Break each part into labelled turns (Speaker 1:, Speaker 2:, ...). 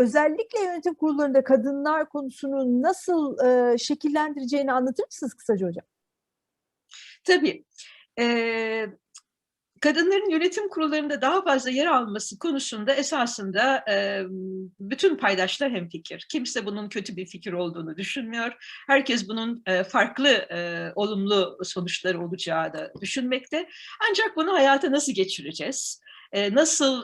Speaker 1: özellikle yönetim kurullarında kadınlar konusunu nasıl e, şekillendireceğini anlatır mısınız kısaca hocam?
Speaker 2: Tabii. Ee, kadınların yönetim kurullarında daha fazla yer alması konusunda esasında e, bütün paydaşlar hemfikir. Kimse bunun kötü bir fikir olduğunu düşünmüyor. Herkes bunun e, farklı e, olumlu sonuçları olacağı da düşünmekte. Ancak bunu hayata nasıl geçireceğiz? Nasıl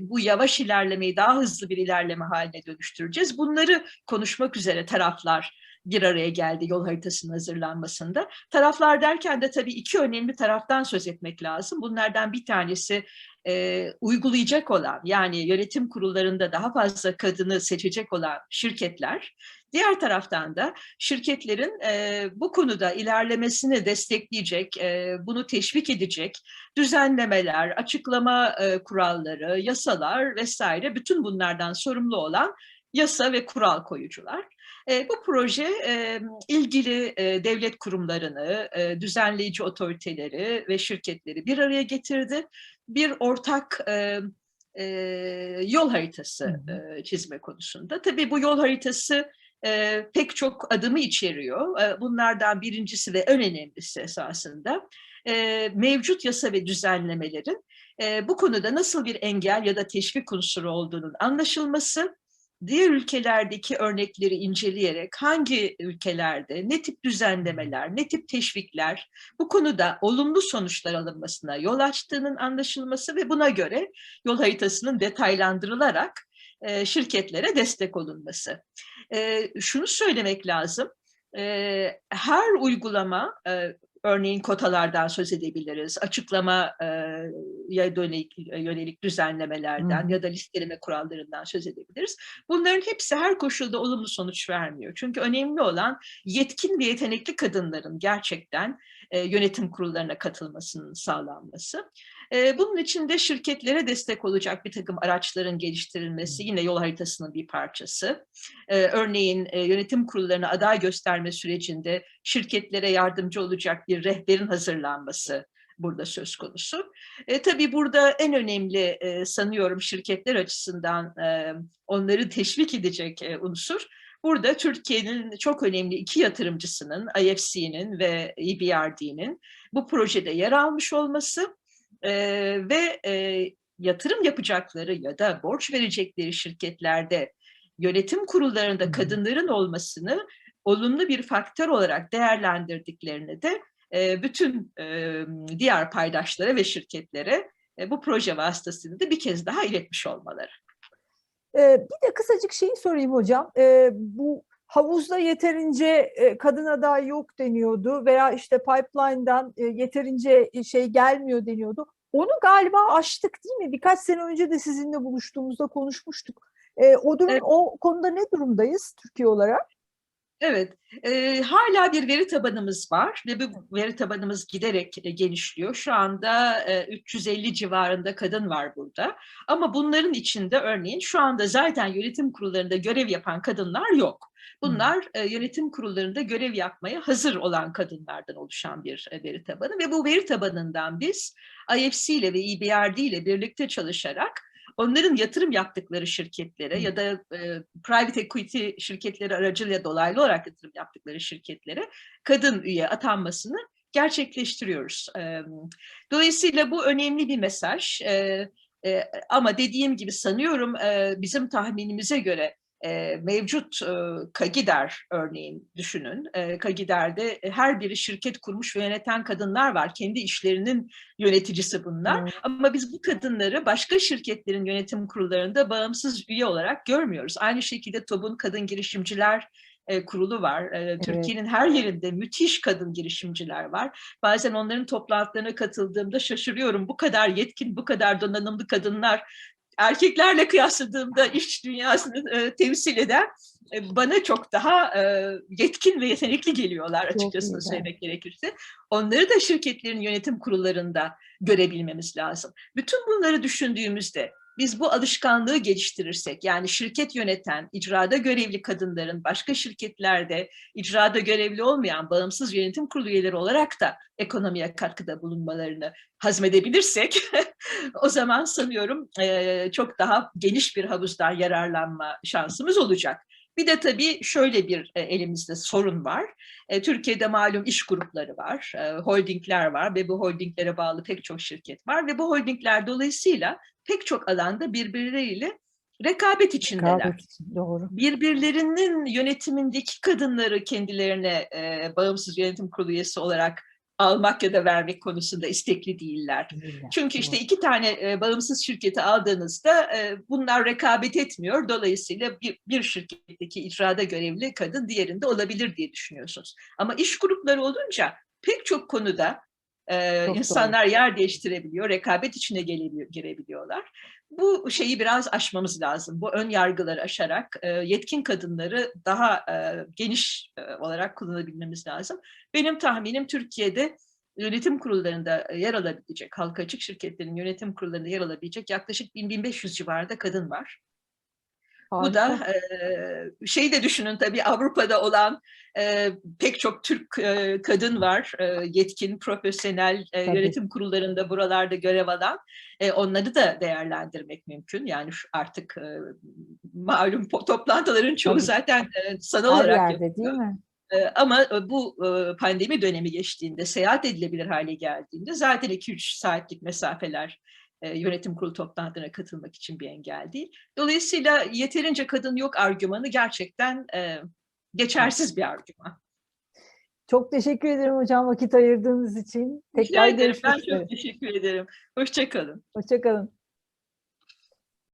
Speaker 2: bu yavaş ilerlemeyi daha hızlı bir ilerleme haline dönüştüreceğiz? Bunları konuşmak üzere taraflar bir araya geldi yol haritasının hazırlanmasında. Taraflar derken de tabii iki önemli taraftan söz etmek lazım. Bunlardan bir tanesi e, uygulayacak olan yani yönetim kurullarında daha fazla kadını seçecek olan şirketler. Diğer taraftan da şirketlerin e, bu konuda ilerlemesini destekleyecek, e, bunu teşvik edecek düzenlemeler, açıklama e, kuralları, yasalar vesaire bütün bunlardan sorumlu olan yasa ve kural koyucular. E, bu proje e, ilgili e, devlet kurumlarını, e, düzenleyici otoriteleri ve şirketleri bir araya getirdi. Bir ortak e, e, yol haritası e, çizme konusunda. Tabii bu yol haritası e, pek çok adımı içeriyor. E, bunlardan birincisi ve en önemlisi esasında e, mevcut yasa ve düzenlemelerin e, bu konuda nasıl bir engel ya da teşvik unsuru olduğunun anlaşılması diğer ülkelerdeki örnekleri inceleyerek hangi ülkelerde ne tip düzenlemeler, ne tip teşvikler bu konuda olumlu sonuçlar alınmasına yol açtığının anlaşılması ve buna göre yol haritasının detaylandırılarak e, şirketlere destek olunması. E, şunu söylemek lazım, e, her uygulama örneğin kotalardan söz edebiliriz, açıklama e, yönelik, yönelik düzenlemelerden
Speaker 1: Hı.
Speaker 2: ya da listeleme kurallarından söz edebiliriz. Bunların hepsi her koşulda olumlu sonuç vermiyor. Çünkü önemli olan yetkin ve yetenekli kadınların gerçekten e, yönetim kurullarına katılmasının sağlanması. E, bunun için de şirketlere destek olacak bir takım araçların geliştirilmesi yine yol haritasının bir parçası. E, örneğin e, yönetim kurullarına aday gösterme sürecinde şirketlere yardımcı olacak bir rehberin hazırlanması burada söz konusu. E, tabii burada en önemli e, sanıyorum şirketler açısından e, onları teşvik edecek e, unsur. Burada Türkiye'nin çok önemli iki yatırımcısının, IFC'nin ve EBRD'nin bu projede yer almış olması e, ve e, yatırım yapacakları ya da borç verecekleri şirketlerde yönetim kurullarında kadınların olmasını olumlu bir faktör olarak değerlendirdiklerini de e, bütün e, diğer paydaşlara ve şirketlere e, bu proje vasıtasıyla da bir kez daha iletmiş olmaları.
Speaker 1: Ee, bir de kısacık şeyi sorayım hocam. Ee, bu havuzda yeterince e, kadın aday yok deniyordu veya işte pipeline'dan e, yeterince şey gelmiyor deniyordu. Onu galiba aştık değil mi? Birkaç sene önce de sizinle buluştuğumuzda konuşmuştuk. Ee, o durum,
Speaker 2: Evet.
Speaker 1: o konuda ne durumdayız Türkiye olarak?
Speaker 2: Evet, e, hala bir veri tabanımız var ve bu veri tabanımız giderek e, genişliyor. Şu anda e, 350 civarında kadın var burada. Ama bunların içinde örneğin şu anda zaten yönetim kurullarında görev yapan kadınlar yok. Bunlar e, yönetim kurullarında görev yapmaya hazır olan kadınlardan oluşan bir e, veri tabanı ve bu veri tabanından biz IFC ile ve EBRD ile birlikte çalışarak onların yatırım yaptıkları şirketlere ya da e, private equity şirketleri aracılığıyla dolaylı olarak yatırım yaptıkları şirketlere kadın üye atanmasını gerçekleştiriyoruz. E, dolayısıyla bu önemli bir mesaj. E, e, ama dediğim gibi sanıyorum e, bizim tahminimize göre e, mevcut e, Kagider örneğin düşünün. E, Kagider'de her biri şirket kurmuş ve yöneten kadınlar var. Kendi işlerinin yöneticisi bunlar.
Speaker 1: Evet.
Speaker 2: Ama biz bu kadınları başka şirketlerin yönetim kurullarında bağımsız üye olarak görmüyoruz. Aynı şekilde TOB'un kadın girişimciler e, kurulu var. E, Türkiye'nin her yerinde müthiş kadın girişimciler var. Bazen onların toplantılarına katıldığımda şaşırıyorum. Bu kadar yetkin, bu kadar donanımlı kadınlar erkeklerle kıyasladığımda iş dünyasını e, temsil eden e, bana çok daha e, yetkin ve yetenekli geliyorlar açıkçası söylemek gerekirse. Onları da şirketlerin yönetim kurullarında görebilmemiz lazım. Bütün bunları düşündüğümüzde biz bu alışkanlığı geliştirirsek, yani şirket yöneten, icrada görevli kadınların başka şirketlerde icrada görevli olmayan bağımsız yönetim kurulu üyeleri olarak da ekonomiye katkıda bulunmalarını hazmedebilirsek, o zaman sanıyorum e, çok daha geniş bir havuzdan yararlanma şansımız olacak. Bir de tabii şöyle bir e, elimizde sorun var. E, Türkiye'de malum iş grupları var, e, holdingler var ve bu holdinglere bağlı pek çok şirket var ve bu holdingler dolayısıyla pek çok alanda birbirleriyle rekabet içindeler.
Speaker 1: Rekabet için, Doğru.
Speaker 2: Birbirlerinin yönetimindeki kadınları kendilerine e, bağımsız yönetim kurulu üyesi olarak almak ya da vermek konusunda istekli değiller.
Speaker 1: Değiller,
Speaker 2: Çünkü işte iki tane e, bağımsız şirketi aldığınızda e, bunlar rekabet etmiyor. Dolayısıyla bir, bir şirketteki icrada görevli kadın diğerinde olabilir diye düşünüyorsunuz. Ama iş grupları olunca pek çok konuda e,
Speaker 1: Çok
Speaker 2: insanlar yer değiştirebiliyor, rekabet içine girebiliyorlar. Bu şeyi biraz aşmamız lazım. Bu ön yargıları aşarak e, yetkin kadınları daha e, geniş e, olarak kullanabilmemiz lazım. Benim tahminim Türkiye'de yönetim kurullarında yer alabilecek, halka açık şirketlerin yönetim kurullarında yer alabilecek yaklaşık 1000-1500 civarında kadın var. Bu da e, şey de düşünün tabii Avrupa'da olan e, pek çok Türk e, kadın var, e, yetkin, profesyonel e, yönetim kurullarında buralarda görev alan. E, onları da değerlendirmek mümkün. Yani artık e, malum toplantıların çoğu
Speaker 1: Tabii.
Speaker 2: zaten e, sanal olarak
Speaker 1: yerde
Speaker 2: yapılıyor.
Speaker 1: değil mi?
Speaker 2: Ama bu pandemi dönemi geçtiğinde, seyahat edilebilir hale geldiğinde zaten 2-3 saatlik mesafeler yönetim kurulu toplantılarına katılmak için bir engel değil. Dolayısıyla yeterince kadın yok argümanı gerçekten e, geçersiz bir argüman.
Speaker 1: Çok teşekkür ederim hocam vakit ayırdığınız için.
Speaker 2: Rica
Speaker 1: Tekrar
Speaker 2: ederim. Ben çok teşekkür ederim. Hoşçakalın.
Speaker 1: Hoşçakalın.